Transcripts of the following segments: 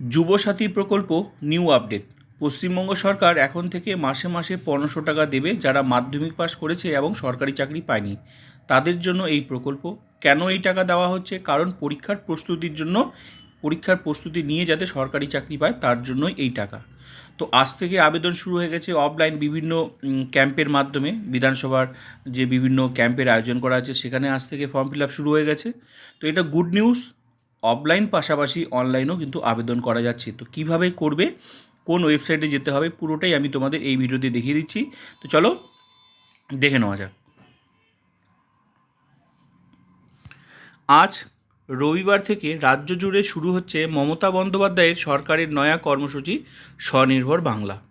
যুবসাথী প্রকল্প new update. Paschimbanga সরকার এখন থেকে মাসে মাসে পনেরোশো টাকা দেবে যারা মাধ্যমিক পাস করেছে এবং সরকারি চাকরি পায়নি। তাদের জন্য এই প্রকল্প। কেন এই টাকা দেওয়া হচ্ছে? কারণ পরীক্ষার প্রস্তুতির জন্য, পরীক্ষার প্রস্তুতি নিয়ে যাতে সরকারি চাকরি পায়, তার জন্যই এই টাকা। তো আজ থেকে আবেদন শুরু হয়ে গেছে অফলাইন বিভিন্ন ক্যাম্পের মাধ্যমে। বিধানসভার যে বিভিন্ন ক্যাম্পের আয়োজন করা আছে, সেখানে আজ থেকে ফর্ম ফিল আপ শুরু হয়ে গেছে। তো এটা গুড নিউজ। অফলাইন পাশাপাশি অনলাইনেও কিন্তু আবেদন করা যাচ্ছে। তো কীভাবে করবে? কোন ওয়েবসাইটে যেতে হবে? পুরোটাই আমি তোমাদের এই ভিডিওতে দেখিয়ে দিচ্ছি। তো চলো, দেখে নেওয়া যাক। আজ রবিবার থেকে রাজ্য জুড়ে শুরু হচ্ছে মমতা বন্দ্যোপাধ্যায়ের সরকারের নয়া কর্মসূচি, স্বনির্ভর বাংলা।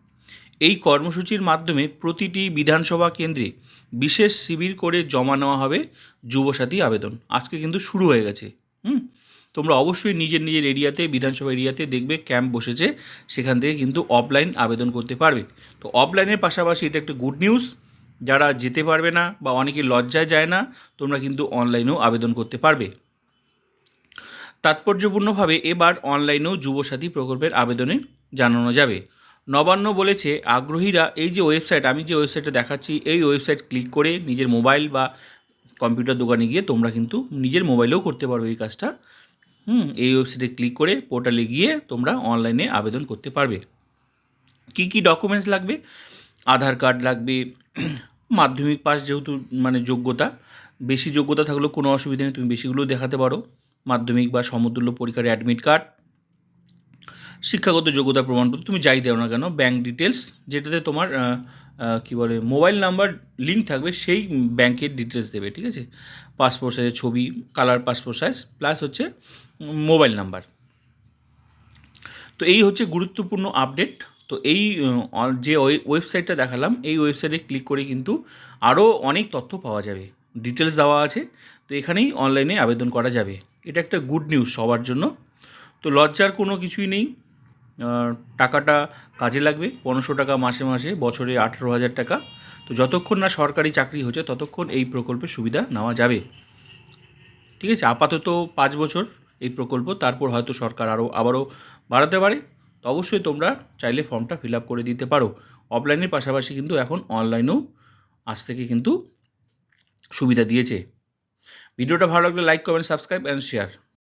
এই কর্মসূচির মাধ্যমে প্রতিটি বিধানসভা কেন্দ্রে বিশেষ শিবির করে জমা নেওয়া হবে যুবসাথী আবেদন। আজকে কিন্তু শুরু হয়ে গেছে। হুম? তোমরা অবশ্যই নিজের নিজের এরিয়াতে, বিধানসভা এরিয়াতে দেখবে ক্যাম্প বসেছে। সেখান থেকে কিন্তু অফলাইন আবেদন করতে পারবে। তো অফলাইনের পাশাপাশি এটা একটা গুড নিউজ যারা যেতে পারবে না বা অনেকে লজ্জায় যায় না, তোমরা কিন্তু অনলাইনেও আবেদন করতে পারবে। তাৎপর্যপূর্ণভাবে এবার অনলাইনেও যুবসাথী প্রকল্পের আবেদনে জানানো যাবে। নবান্ন বলেছে, আগ্রহীরা এই যে ওয়েবসাইট আমি যে ওয়েবসাইটটা দেখাচ্ছি, এই ওয়েবসাইট ক্লিক করে নিজের মোবাইল বা কম্পিউটার দোকানে গিয়ে তোমরা কিন্তু নিজের মোবাইলেও করতে পারবে এই কাজটা। হুম। এই ওয়েবসাইটে ক্লিক করে পোর্টালে গিয়ে তোমরা অনলাইনে আবেদন করতে পারবে। কি কি ডকুমেন্টস লাগবে? আধার কার্ড লাগবে, মাধ্যমিক পাস যেহেতু মানে যোগ্যতা, বেশি যোগ্যতা থাকলেও কোনো অসুবিধা নেই, তুমি বেশিগুলো দেখাতে পারো। মাধ্যমিক বা সমতুল্য পরীক্ষার অ্যাডমিট কার্ড শিক্ষাগত যোগ্যতা প্রমাণপত্র তুমি যাই দেও না কেন ব্যাঙ্ক ডিটেলস যেটাতে তোমার কী বলে মোবাইল নাম্বার লিঙ্ক থাকবে, সেই ব্যাংকের ডিটেলস দেবে, ঠিক আছে? পাসপোর্ট সাইজের ছবি কালার পাসপোর্ট সাইজ প্লাস হচ্ছে মোবাইল নাম্বার তো এই হচ্ছে গুরুত্বপূর্ণ আপডেট তো এই যে ওয়ে- ওয়েবসাইটটা দেখালাম, এই ওয়েবসাইটে ক্লিক করে কিন্তু আরও অনেক তথ্য পাওয়া যাবে। ডিটেলস দেওয়া আছে, তো এখানেই অনলাইনে আবেদন করা যাবে। এটা একটা গুড নিউজ সবার জন্য। তো লজ্জার কোনো কিছুই নেই। টাকাটা কাজে লাগবে, পনেরোশো টাকা মাসে মাসে, বছরে আঠেরো হাজার টাকা। তো যতক্ষণ না সরকারি চাকরি হচ্ছে, ততক্ষণ এই প্রকল্পের সুবিধা নেওয়া যাবে। ঠিক আছে? আপাতত পাঁচ বছর এই প্রকল্প, তারপর হয়তো সরকার আরও আবারও বাড়াতে পারে। তো অবশ্যই তোমরা চাইলে ফর্মটা ফিল আপ করে দিতে পারো। অফলাইনের পাশাপাশি কিন্তু এখন অনলাইনেও আজ থেকে কিন্তু সুবিধা দিয়েছে। ভিডিওটা ভালো লাগলে like, comment, subscribe and share